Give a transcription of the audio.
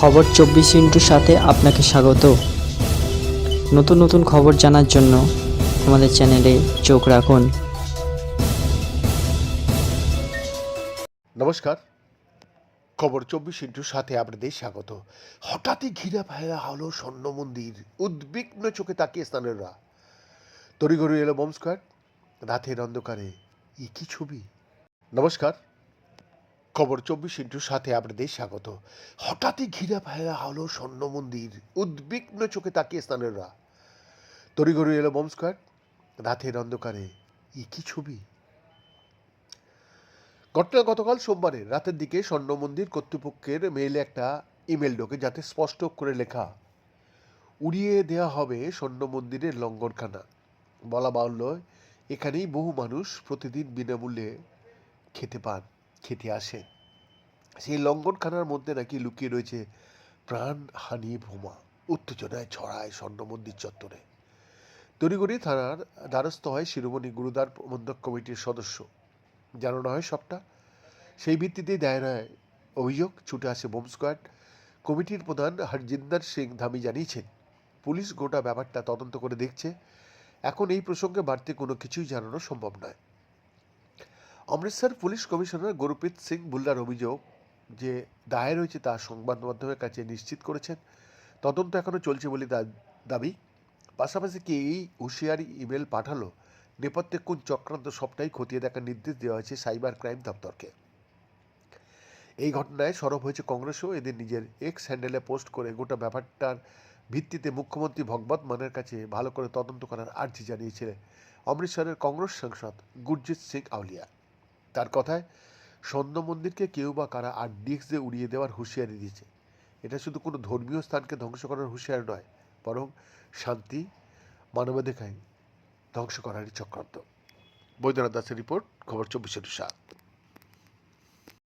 খবর চব্বিশ ইন্টুর সাথে আপনাকে স্বাগত। নতুন নতুন খবর জানার জন্য আমাদের চ্যানেলে চোখ রাখুন। নমস্কার। খবর চব্বিশ ইন্টুর সাথে আপনাদের স্বাগত। হঠাৎই ঘিরে ফেলা হলো স্বর্ণ মন্দির। উদ্বিগ্ন চোখে তাকিয়ে স্থানীয়রা। তড়িঘড়ি এলো বম স্কোয়াড। রাতের অন্ধকারে। ই কি ছবি? নমস্কার। খবর চব্বিশ ইন্টুর সাথে আপনাদের স্বাগত। হঠাৎই ঘিরে ফেলা হলো স্বর্ণ মন্দির, উদ্বিগ্ন চোখে তাকিয়ে স্থানীয়রা। তড়িঘড়ি এলো বম স্কোয়াড, রাতের অন্ধকারে ই কি ছবি? ঘটনা গতকাল সোমবারে, রাতের দিকে স্বর্ণ মন্দির কর্তৃপক্ষের মেইলে একটা ইমেল ঢোকে যাতে স্পষ্ট করে লেখা, উড়িয়ে দেয়া হবে স্বর্ণ মন্দিরের লঙ্গরখানা বলা বাহুল্য, এখানেই বহু মানুষ প্রতিদিন বিনামূল্যে খেতে পান। খেতে আসে। সেই লঙ্গরখানার মধ্যে নাকি লুকিয়ে রয়েছে প্রাণহানি বোমা, উত্তেজনায় ছড়ায় স্বর্ণ মন্দির চত্বরে। তড়িগড়ি থানার দ্বারস্থ হয় শিরোমণি গুরুদ্বার প্রবন্ধক কমিটির সদস্য। জানানো হয় সবটা। সেই ভিত্তিতেই হয় অভিযোগ, ছুটে আসে বোম স্কোয়াড। কমিটির প্রধান হরজিন্দর সিং ধামি জানিয়েছেন, পুলিশ গোটা ব্যাপারটা তদন্ত করে দেখছে। এখন এই প্রসঙ্গে বাড়তি কোনো কিছুই জানানো সম্ভব নয়। অমৃতসর পুলিশ কমিশনার গুরুপ্রীত সিং বুল্লার অভিযোগ যে দায়ের হয়েছে তা সংবাদ মাধ্যমের কাছে নিশ্চিত করেছেন। তদন্ত এখনও চলছে বলে দাবি। পাশাপাশি কি এই হুঁশিয়ারি ইমেল পাঠালো? নেপথ্যে কোন চক্রান্ত সবটাই খতিয়ে দেখার নির্দেশ দেওয়া হয়েছে সাইবার ক্রাইম দপ্তরকে। এই ঘটনায় সরব হয়েছে কংগ্রেসও। এদের নিজের এক্স হ্যান্ডেলে পোস্ট করে গোটা ব্যাপারটার ভিত্তিতে মুখ্যমন্ত্রী ভগবত মানের কাছে ভালো করে তদন্ত করার আর্জি জানিয়েছিলেন অমৃতসরের কংগ্রেস সাংসদ গুরজিৎ সিং আউলিয়া। তার কথায় স্বর্ণ মন্দিরকে কেউ বা কারা আরডিএক্স দিয়ে উড়িয়ে দেওয়ার হুঁশিয়ারি দিয়েছে। এটা শুধু কোনো ধর্মীয় স্থানকে ধ্বংস করার হুঁশিয়ারি নয়, বরং শান্তি, মানবাধিকার ধ্বংস করারই চক্রান্ত। বৈদ্যনাথ দাসের রিপোর্ট, খবর চব্বিশ সাত।